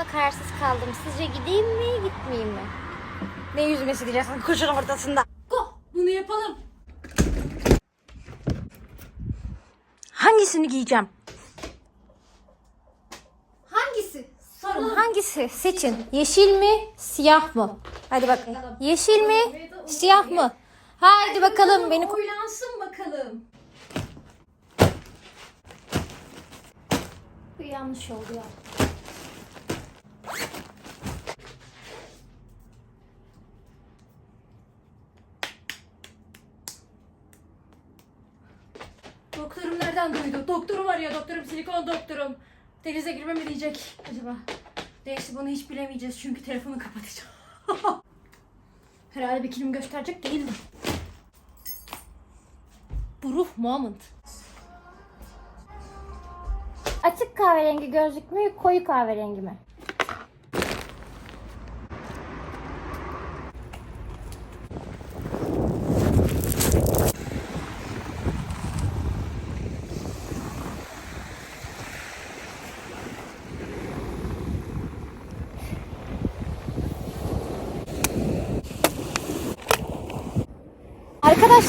konusunda kararsız kaldım. Sizce gideyim mi, gitmeyeyim mi? Ne yüzmesi diyeceksin kuşun ortasında. Go, bunu yapalım. Hangisini giyeceğim? Hangisi? Sorun. Hangisi? Seçin. Yeşil mi, siyah mı? Hadi bakın. Yeşil mi, siyah mı? Haydi bakalım beni Oylansın bakalım. Bu yanlış oldu ya. Doktorum nereden duydu? Doktorum ya doktorum silikon doktorum. Denize girmemi diyecek acaba. Neyse bunu hiç bilemeyeceğiz çünkü telefonu kapatacağım. Herhalde bikinimi gösterecek değildim. Bu ruh moment. Açık kahverengi gözlük mü, koyu kahverengi mi?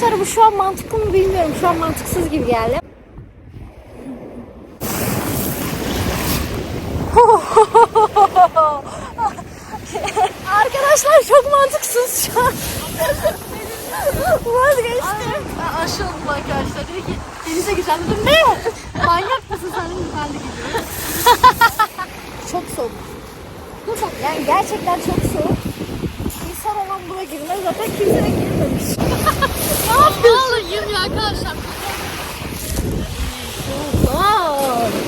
Arkadaşlar bu şu an mantıklı mı bilmiyorum. Şu an mantıksız gibi geldi. Arkadaşlar çok mantıksız şu an. Vazgeçtim. Aşıldım arkadaşlar. Dedi ki denize gireceğim dedim. Ne? Manyak mısın sen? Dedim, Ben de gidiyorum. Çok soğuk. Yani gerçekten çok soğuk. İnsan olan buna girmez. Zaten kimse de girmemiş. ne yapıyorsun? Ya arkadaşlar. Aa,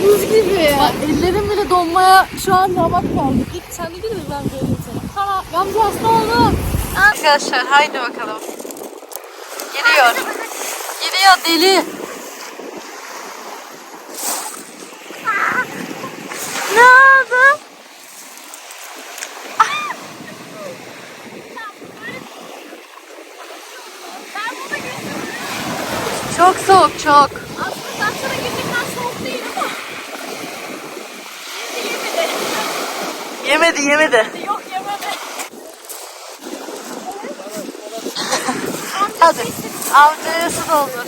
buz gibi. Bak ellerim bile donmaya şu an ramak kaldı. Git sen de gidin ben göreyim seni. Tamam. Gamze hasta oldum. Arkadaşlar haydi bakalım. Geliyor. Geliyor deli. Ne oldu? Çok. Aslında sana girmekten soğuk değil ama. Yemedi yemedi. Yok yemedi. Hadi. Amcaya su doldur.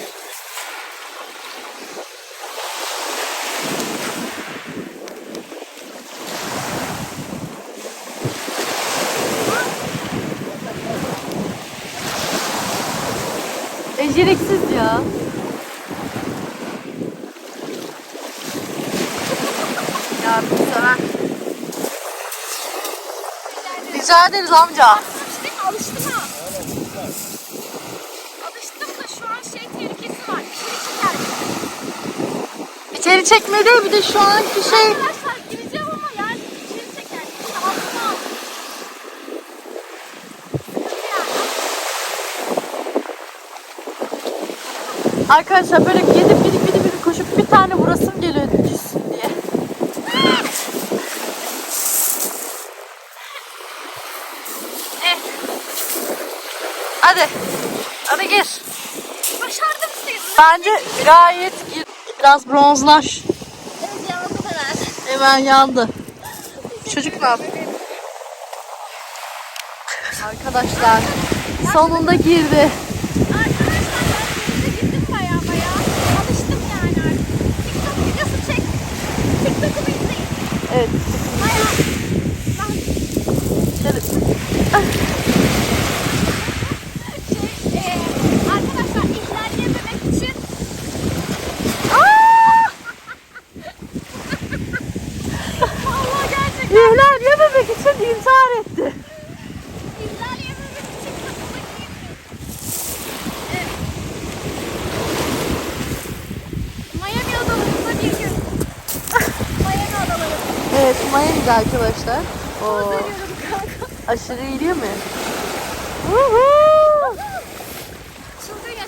Beceriksiz ya. Yardım sana. Rica ederiz amca. Alıştım, alıştım ha. Alıştım da şu an şey tehlikesi var. İçeri çeker. İçeri çekme değil bir de şu anki şey Arkadaşlar gireceğim ama yani içeri çeker. İşte altıma al. Arkadaşlar böyle gidip gidip gidip gidip koşup bir tane vurasım geliyor Hadi. Hadi gir. Başardım sayılır. Bence gayet gir. Biraz bronzlaş. Evet yanıldı herhalde. Hemen yandı. Çocuk ne yapıyor? Arkadaşlar sonunda girdi. Miami'de arkadaşlar. Oo, aşırı iyi değil mi? Çılgın.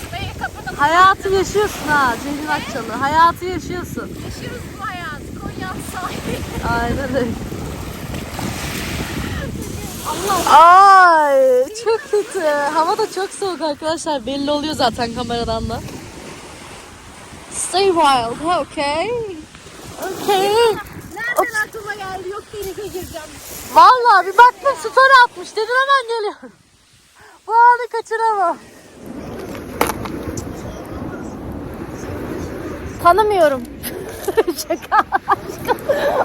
Şurayı kapatalım. Hayatı yaşıyorsun ha Ceylin Akçalı. Hayatı yaşıyorsun. Yaşıyoruz bu hayatı. Konya sahili. Aynen öyle. Allah Ay çok kötü. Hava da çok soğuk arkadaşlar. Belli oluyor zaten kameradan da. Stay wild, okay? Okay. Nerede aklıma geldi. Yok denize gireceğim. Vallahi bir baktım story atmış. Dedim hemen geliyorum. Bu anı kaçıramam. Tanımıyorum. Şaka. Aşkım,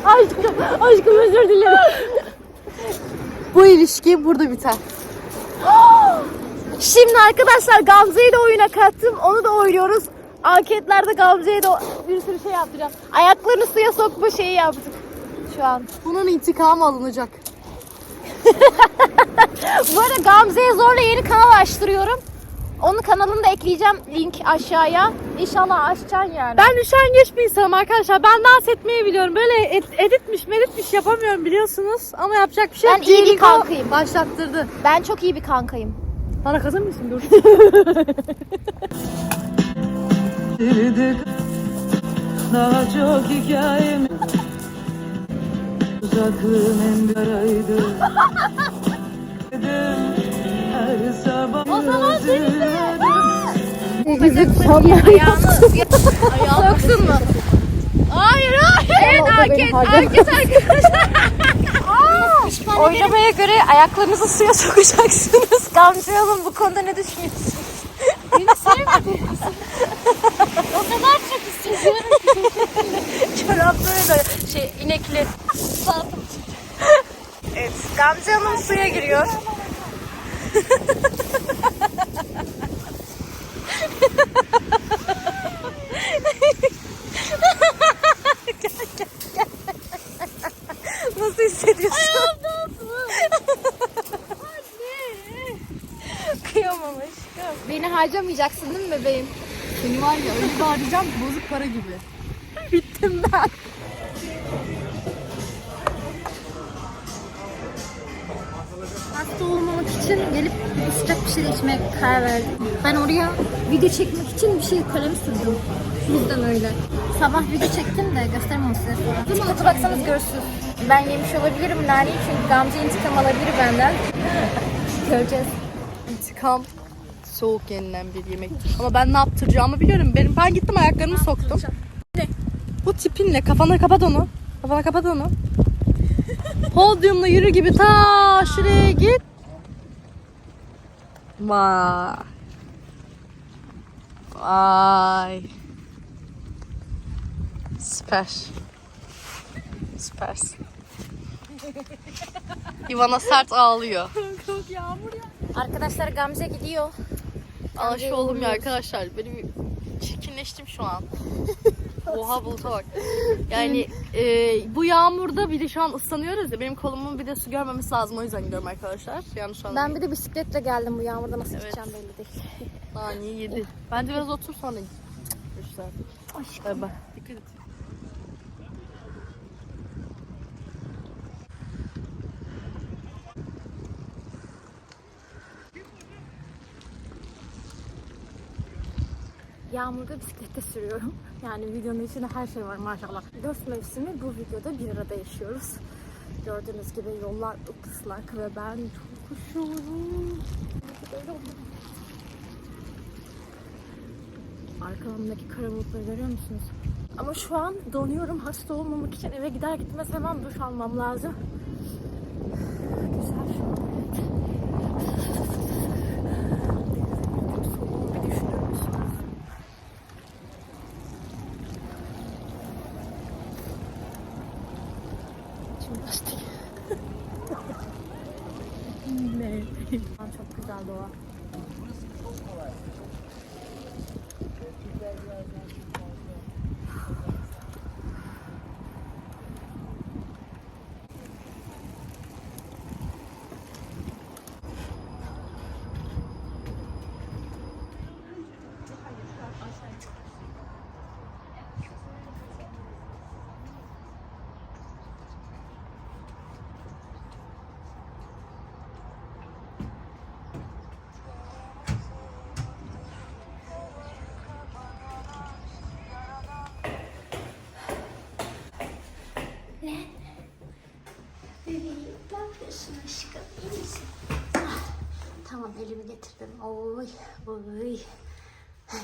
aşkım, aşkım özür dilerim. Bu ilişki burada biter. Şimdi arkadaşlar Gamze'yi de oyuna kattım. Onu da oynuyoruz. Anketlerde Gamze'ye de bir sürü şey yaptıracağım. Ayaklarını suya sokma şeyi yaptık şu an. Bunun intikamı alınacak. Bu arada Gamze'ye zorla yeni kanal açtırıyorum. Onun kanalını da ekleyeceğim link aşağıya. İnşallah açacaksın yani. Ben üşengeç bir insanım arkadaşlar. Ben dans etmeyi biliyorum. Böyle ed- editmiş meditmiş yapamıyorum biliyorsunuz. Ama yapacak bir şey Ben yok. iyi bir Diego kankayım. Başlattırdı. Ben çok iyi bir kankayım. Bana kazır mısın? Dur. Daha çok hikayem Uzaklığım en karaydı Her sabah Soksun mu? Hayır hayır. Evet herkes, herkes arkadaşlar. Oynamaya göre ayaklarınızı suya sokacaksınız. Gamze Hanım bu konuda ne düşünüyorsunuz? Beni sevmedi. o kadar çok istiyorum ki. Çorapları da şey inekli. evet Gamze Hanım suya giriyor. Nasıl hissediyorsun? Kıyamam aşkım. Beni harcamayacaksın değil mi bebeğim? Seni var ya öyle ki bozuk para gibi. Bittim ben. Hasta olmamak için gelip sıcak bir şey içmeye karar verdim. Ben oraya video çekmek için bir şey kalem sürdüm. Bu yüzden öyle. Sabah video çektim de göstermem size sonra. Çikolata baksanız görürsünüz. Ben yemiş olabilirim naneyi çünkü Gamze intikam alabilir benden. Göreceğiz. İntikam soğuk yenilen bir yemektir. Ama ben ne yaptıracağımı biliyorum. Benim ben gittim ayaklarımı soktum. Ne? Bu tipinle kafana kapat onu. Kafana kapat onu. Podyumla yürü gibi ta şuraya git. Vay. Vay. Süper. Süpersin. Ivana sert ağlıyor. Arkadaşlar Gamze gidiyor. Alaş oğlum ya arkadaşlar. Benim çirkinleştim şu an. Oha buluta bak. Yani e, bu yağmurda bir de şu an ıslanıyoruz ya benim kolumun bir de su görmemesi lazım o yüzden gidiyorum arkadaşlar. Yanlış Ben anlamayın. bir de bisikletle geldim bu yağmurda nasıl Evet. gideceğim belli değil. Naniye yedi. Bence biraz otur sonra git. Bay bay. Dikkat et. Yağmurda bisiklette sürüyorum. Yani videonun içinde her şey var maşallah. Dört mevsimi bu videoda bir arada yaşıyoruz. Gördüğünüz gibi yollar ıslak ve ben çok üşüyorum. Arkamdaki kara bulutları görüyor musunuz? Ama şu an donuyorum. Hasta olmamak için eve gider gitmez hemen duş almam lazım. Güzel şu an. Soğuğu bir düşünüyor musunuz? Şimdi başlayayım. ne? Çok güzel doğa. Bebeğim yapıyorsun aşkım? İyi misin? Tamam elimi getirdim. Oy oy.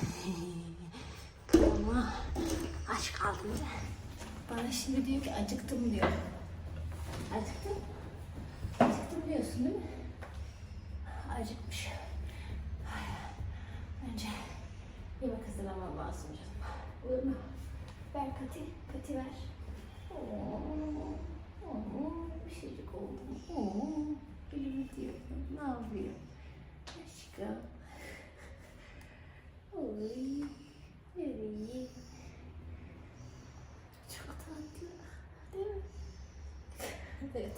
Kıyama. Aç kaldım da. Bana şimdi diyor ki acıktım diyor. Acıktım. Acıktım diyorsun değil mi? Acıkmış. Önce yemek hazırlamam lazım canım. Olur mu? Ver Kati. Kati ver. Oo, Oo, bir şeycik oldu mu? Oo, oh, elimi diyor. Ne yapıyor? Aşkım. Oy, bebeğim. Çok tatlı. Değil mi? evet.